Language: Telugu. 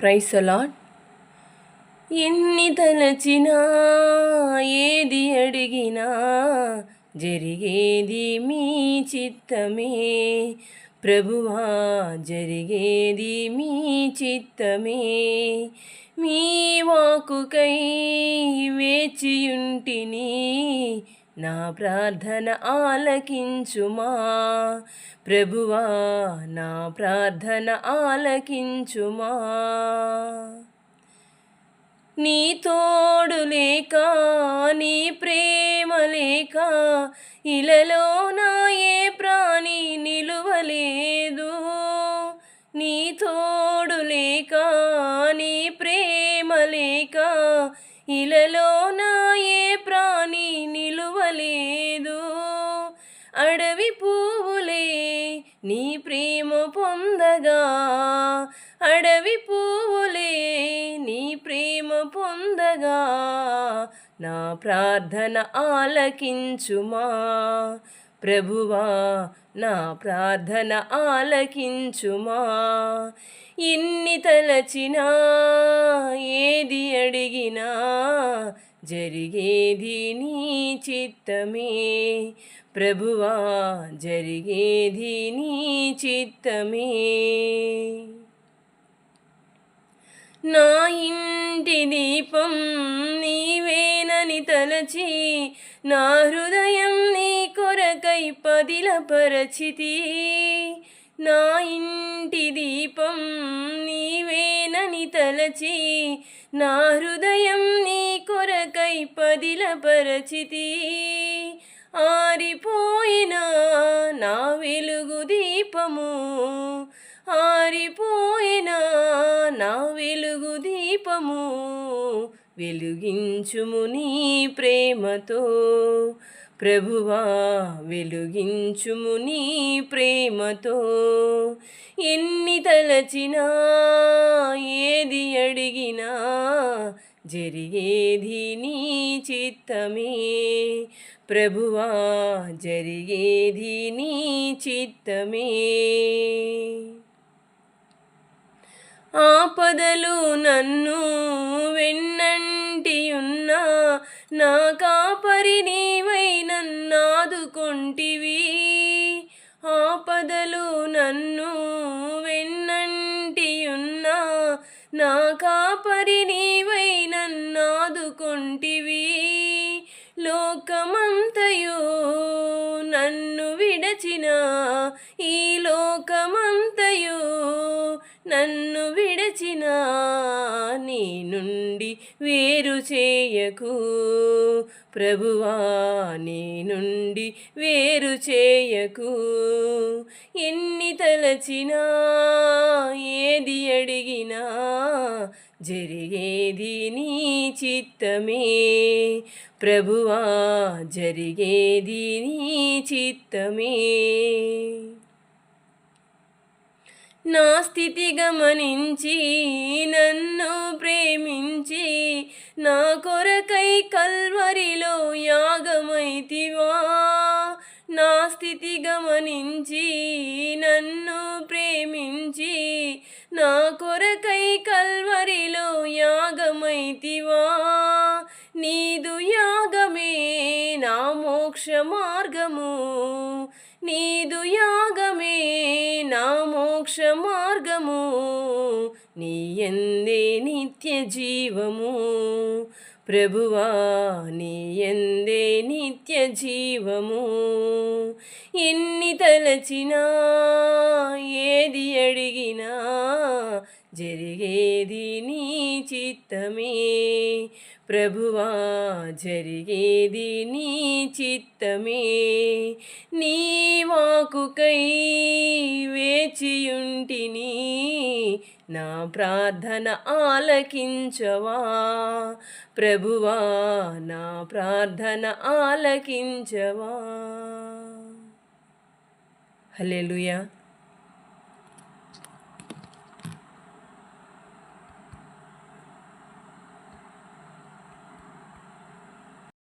ప్రైసలాడ్ ఎన్ని తలచినా ఏది అడిగినా జరిగేది మీ చిత్తమే. ప్రభువా జరిగేది మీ చిత్తమే. మీ వాకుకై వేచియుంటిని నా ప్రార్థన ఆలకించుమా? ప్రభువా నా ప్రార్థన ఆలకించుమా? నీ తోడు లేక నీ ప్రేమ లేక ఇలలో నా ఏ ప్రాణి నిలువలేదు. నీ తోడు లేక నీ ప్రేమ లేక ఇలలో అడవి పువ్వులే నీ ప్రేమ పొందగా. అడవి పువ్వులే నీ ప్రేమ పొందగా. నా ప్రార్థన ఆలకించుమా. ప్రభువా నా ప్రార్థన ఆలకించుమా. ఎన్ని తలచినా ఏది అడిగినా జరిగేది నీ చిత్తమే. ప్రభువా జరిగేది నీ చిత్తమే. నా ఇంటి దీపం నీవేనని తలచి నా హృదయం నీ కొరకై పదిలపరచితి. నా ఇంటి దీపం నీవేనని తలచి నా హృదయం నీ పదిలపరచితి ఆరిపోయిన నా వెలుగు దీపము. ఆరిపోయిన నా వెలుగు దీపము. వెలుగించుము నీ ప్రేమతో. ప్రభువా వెలుగించుము నీ ప్రేమతో. ఎన్ని తలచినా ఏది అడిగినా జరిగేది నీ చిత్తమే. ప్రభువా జరిగేది నీ చిత్తమే. ఆపదలు నన్ను వెన్నంటియున్నా నా కాపరి నీవై నన్నాదుకొంటివి. ఆపదలు నన్ను నా కాపరి నీవై నన్నాదుకుంటివి. లోకమంతయు నన్ను విడచిన ఈ లోకమంతయు నన్ను విడచిన నీ నుండి వేరు చేయకు. ప్రభువా నీ నుండి వేరు చేయకు. ఎన్ని తలచినా ఏది అడిగినా జరిగేది నీ చిత్తమే. ప్రభువా జరిగేది నీ చిత్తమే. నా స్థితి గమనించి నన్ను ప్రేమించి నా కొరకై కల్వరిలో యాగమైతివా. నా స్థితి గమనించి నన్ను ప్రేమించి నా కొరకై కల్వరిలో యాగమైతివా? నీదు యాగమే నా మోక్ష మార్గము. నీదు యాగమే నా మోక్ష మార్గము. నీ ఎందే నిత్య జీవము. ప్రభువా నీ ఎందే నిత్య జీవము ఎన్ని తలచినా ఏది అడిగినా జరిగేది నీ చిత్తమే. ప్రభువా జరిగేది నీ చిత్తమే. నీ వాకుకై వేచియుంటిని నా ప్రార్థన ఆలకించవా? ప్రభువా నా ప్రార్థన ఆలకించవా? హల్లెలూయా.